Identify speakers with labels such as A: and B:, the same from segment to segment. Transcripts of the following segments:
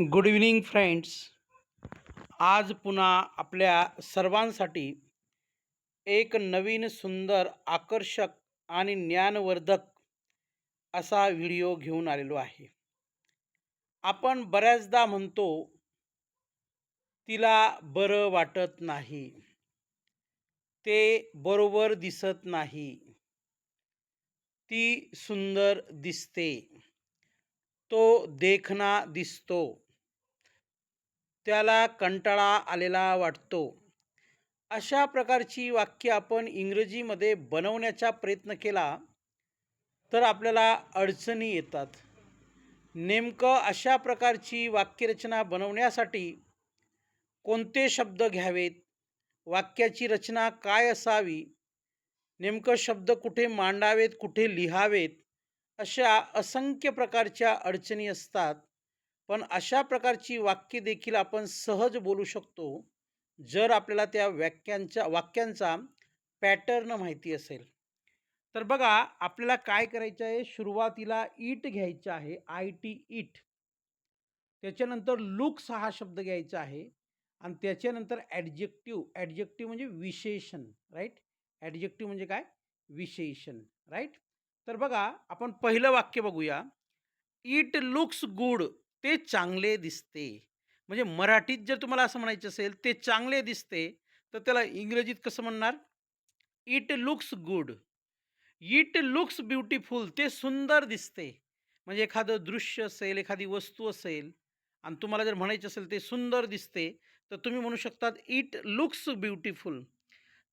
A: Good evening friends आज पुन्हा आपल्या सर्वांसाठी एक नवीन सुंदर आकर्षक आणि ज्ञानवर्धक असा व्हिडिओ घेऊन आलेलो आहे. आपण बऱ्याचदा म्हणतो तिला बरं वाटत नाही. ते बरोबर दिसत नाही. ती सुंदर दिसते. तो देखना दिसतो. त्याला कंटाळा आलेला वाटतो. अशा प्रकारची वाक्य आपण इंग्रजीमध्ये बनवण्याचा प्रयत्न केला तर आपल्याला अडचणी येतात. नेमकं अशा प्रकारची वाक्यरचना बनवण्यासाठी कोणते शब्द घ्यावेत? वाक्याची रचना काय असावी? नेमकं शब्द कुठे मांडावेत कुठे लिहावेत? अशा असंख्य प्रकारच्या अडचणी असतात. पण अशा प्रकारची वाक्य देखील आपण सहज बोलू शकतो जर आपल्याला त्या वाक्यांच्या वाक्यांचा पॅटर्न माहिती असेल. तर बघा आपल्याला काय करायचं आहे? सुरुवातीला इट घ्यायचं आहे आय टी इट त्याच्यानंतर लुक्स हा शब्द घ्यायचा आहे आणि त्याच्यानंतर ॲडजेक्टिव्ह ॲडजेक्टिव्ह म्हणजे विशेषण राईट? ॲडजेक्टिव्ह म्हणजे काय? विशेषण राईट? तर बघा आपण पहिलं वाक्य बघूया. It looks good. ते चांगले दिसते. म्हणजे मराठीत जर तुम्हाला असं म्हणायचं असेल ते चांगले दिसते तर त्याला इंग्रजीत कसं म्हणणार? It looks good. It looks beautiful ते सुंदर दिसते. म्हणजे एखादं दृश्य असेल एखादी वस्तू असेल आणि तुम्हाला जर म्हणायचं असेल ते सुंदर दिसते तर तुम्ही म्हणू शकतात इट लुक्स ब्युटिफुल.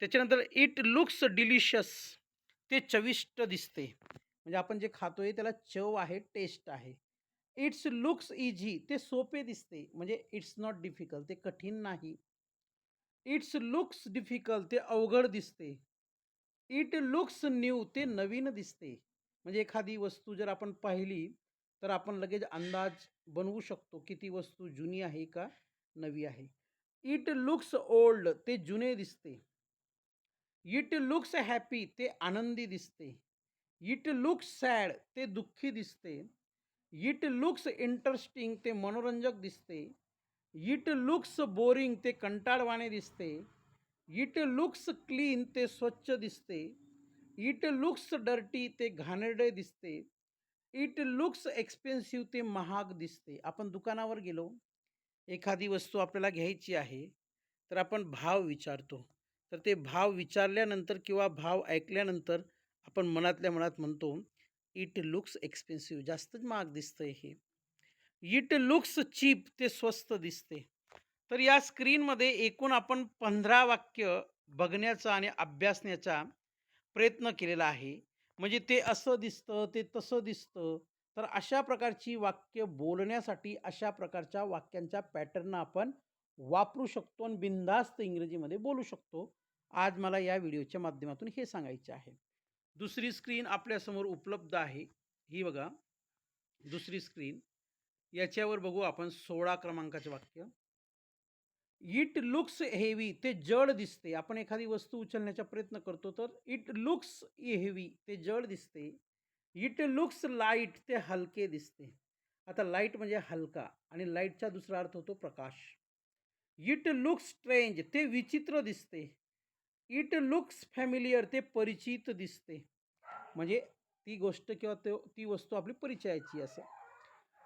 A: त्याच्यानंतर इट लुक्स डिलिशियस ते चविष्ट दिसते. म्हणजे आपण जे खातो आहे त्याला चव आहे टेस्ट आहे. इट्स लुक्स इझी ते सोपे दिसते म्हणजे इट्स नॉट डिफिकल्ट ते कठीण नाही. इट्स लुक्स डिफिकल्ट ते अवघड दिसते. इट लुक्स न्यू ते नवीन दिसते. म्हणजे एखादी वस्तू जर आपण पाहिली तर आपण लगेच अंदाज बनवू शकतो की ती वस्तू जुनी आहे का नवी आहे. इट लुक्स ओल्ड ते जुने दिसते. इट लुक्स हॅपी ते आनंदी दिसते. इट लुक्स सॅड ते दुःखी दिसते. इट लुक्स इंटरेस्टिंग ते मनोरंजक दिसते. इट लुक्स बोरिंग ते कंटाळवाणे दिसते. इट लुक्स क्लीन ते स्वच्छ दिसते. इट लुक्स डर्टी ते घाणेरडे दिसते. इट लुक्स एक्सपेन्सिव्ह ते महाग दिसते. आपण दुकानावर गेलो. एखादी वस्तू आपल्याला घ्यायची आहे तर आपण भाव विचारतो. तर ते भाव विचारल्यानंतर किंवा भाव ऐकल्यानंतर आपण मनातल्या मनात म्हणतो इट लुक्स एक्सपेन्सिव्ह. जास्तच महाग दिसतंय हे. इट लुक्स चीप ते स्वस्त दिसते. तर या स्क्रीनमध्ये एकूण आपण पंधरा वाक्य बघण्याचा आणि अभ्यासण्याचा प्रयत्न केलेला आहे. म्हणजे ते असं दिसतं ते तसं दिसतं. तर अशा प्रकारची वाक्य बोलण्यासाठी अशा प्रकारच्या वाक्यांच्या पॅटर्न आपण वापरू शकतो आणि बिनधास्त इंग्रजीमध्ये बोलू शकतो. आज मला या व्हिडिओच्या माध्यमातून हे सांगायचे आहे. दुसरी स्क्रीन आपल्यासमोर उपलब्ध आहे. ही बघा. दुसरी स्क्रीन याच्यावर बघू आपण सोळा क्रमांकाचे वाक्य. इट लुक्स हेवी ते जड दिसते. आपण एखादी वस्तू उचलण्याचा प्रयत्न करतो तर इट लुक्स हेवी ते जड दिसते. इट लुक्स लाइट ते हलके दिसते. आता लाइट म्हणजे हलका आणि लाईटचा दुसरा अर्थ होतो प्रकाश. इट लुक्स स्ट्रेंज ते विचित्र दिसते. इट लुक्स फॅमिलियर ते परिचित दिसते. म्हणजे ती गोष्ट किंवा तो ती वस्तू आपली परिचयाची असं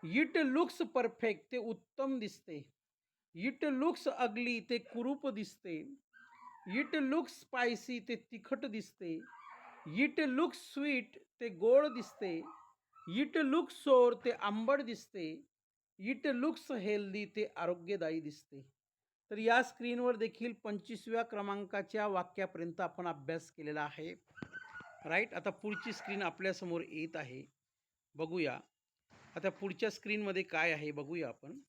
A: इट लुक्स परफेक्ट, ते उत्तम दिसते. इट लुक्स अगली, ते कुरूप दिसते. इट लुक्स स्पायसी, ते तिखट दिसते. इट लुक्स स्वीट, ते गोड दिसते. इट लुक्स सोर, ते आंबट दिसते. इट लुक्स हेल्दी, ते आरोग्यदायी दिसते. तर या स्क्रीनवर देखील पंचवीसव्या क्रमांकाच्या वाक्यापर्यंत आपण अभ्यास केलेला आहे. राईट आता पुढची स्क्रीन आपल्यासमोर येत आहे. बघूया. आता पुढच्या स्क्रीनमध्ये काय आहे बघूया आपण.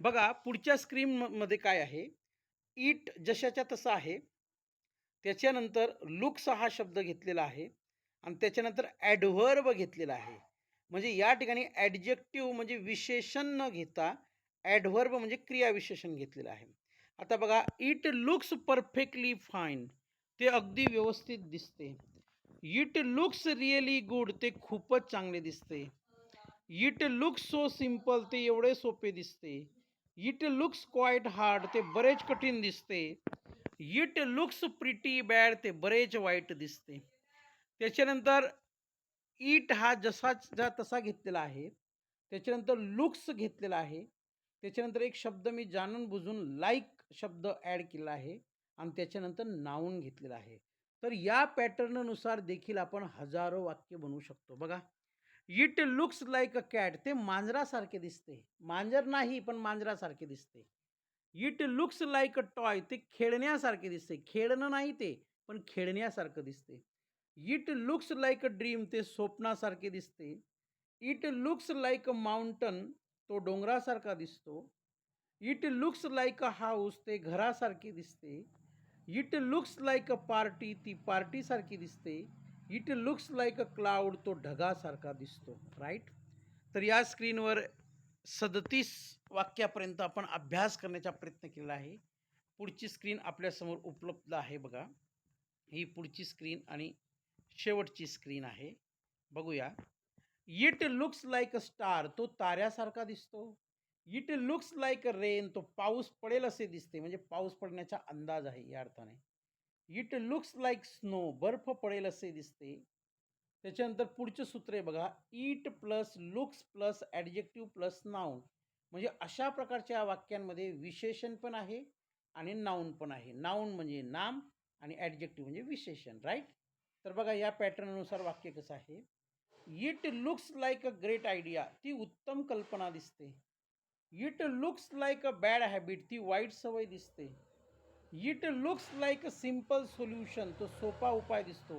A: बघा पुढच्या स्क्रीनमध्ये काय आहे? ईट जशाच्या तसा आहे. त्याच्यानंतर लुक्स हा शब्द घेतलेला आहे. आणि त्याच्यानंतर ॲडव्हर्ब घेतलेला आहे. म्हणजे या ठिकाणी ॲडजेक्टिव्ह म्हणजे विशेषण न घेता ॲडव्हर्ब म्हणजे क्रियाविशेषण घेतलेलं आहे. आता बघा इट लुक्स परफेक्टली फाईन ते अगदी व्यवस्थित दिसते. इट लुक्स रिअली गुड ते खूपच चांगले दिसते. इट लुक्स सो सिंपल ते एवढे सोपे दिसते. इट लुक्स क्वाईट हार्ड ते बरेच कठीण दिसते. इट लुक्स प्रिटी बॅड ते बरेच वाईट दिसते. त्याच्यानंतर इट हा जसाच्या तसा घेतलेला आहे. त्याच्यानंतर लुक्स घेतलेला आहे. त्याच्यानंतर एक शब्द मी जाणून बुजून लाईक शब्द ॲड केला आहे आणि त्याच्यानंतर नावून घेतलेला आहे. तर या पॅटर्ननुसार देखील आपण हजारो वाक्य बनवू शकतो. बघा. It looks like a cat ते मांजरासारखे दिसते. मांजर नाही पण मांजरासारखे दिसते. It looks like a toy ते खेळण्यासारखे दिसते. खेळणं नाही ते पण खेळण्यासारखं दिसते. It looks like a dream ते स्वप्नासारखे दिसते. It looks like a mountain तो डोंगरासारखा दिसतो. It looks like a house ते घरासारखी दिसते. It looks like a party ती पार्टीसारखी दिसते. It looks like a cloud तो ढगासारखा दिसतो. राईट तर या स्क्रीनवर सदतीस वाक्यापर्यंत आपण अभ्यास करण्याचा प्रयत्न केला आहे. पुढची स्क्रीन आपल्यासमोर उपलब्ध आहे बघा. ही पुढची स्क्रीन आणि शेवटची स्क्रीन आहे. बघूया. It looks like a star तो ताऱ्यासारखा दिसतो. It looks like a rain तो पाऊस पडेल असे दिसते. म्हणजे पाऊस पडण्याचा अंदाज आहे या अर्थाने. इट लुक्स लाईक स्नो बर्फ पडेल असे दिसते. त्याच्यानंतर पुढचं सूत्र आहे बघा. It plus looks plus adjective plus noun म्हणजे अशा प्रकारच्या वाक्यांमध्ये विशेषण पण आहे आणि नाऊन पण आहे. नाऊन म्हणजे नाम आणि ॲडजेक्टिव्ह म्हणजे विशेषण राईट तर बघा या पॅटर्ननुसार वाक्य कसं आहे. It looks like a great idea ती उत्तम कल्पना दिसते. It looks like a bad habit ती वाईट सवय दिसते. It looks like a simple solution तो सोपा उपाय दिसतो.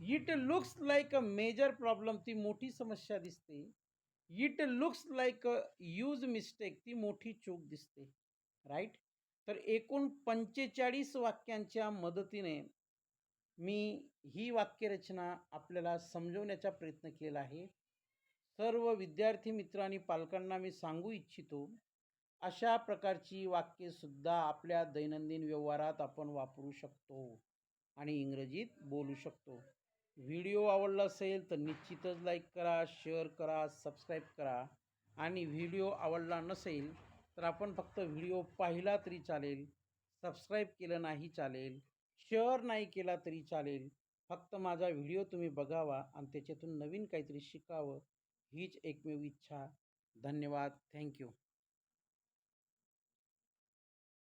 A: It looks like a major problem ती मोठी समस्या दिसते. It looks like a huge mistake ती मोठी चूक दिसते. राईट तर एकूण पंचेचाळीस वाक्यांच्या मदतीने मी ही वाक्यरचना आपल्याला समजवण्याचा प्रयत्न केला आहे. सर्व विद्यार्थी मित्र आणि पालकांना मी सांगू इच्छितो अशा प्रकारची वाक्येसुद्धा आपल्या दैनंदिन व्यवहारात आपण वापरू शकतो आणि इंग्रजीत बोलू शकतो. व्हिडिओ आवडला असेल तर निश्चितच लाईक करा शेअर करा सबस्क्राईब करा आणि व्हिडिओ आवडला नसेल तर आपण फक्त व्हिडिओ पाहिला तरी चालेल सबस्क्राईब केलं नाही चालेल. शेअर नाही केला तरी चालेल. फक्त माझा व्हिडिओ तुम्ही बघावा आणि त्याच्यातून नवीन काहीतरी शिकावं हीच एकमेव इच्छा. धन्यवाद. थँक्यू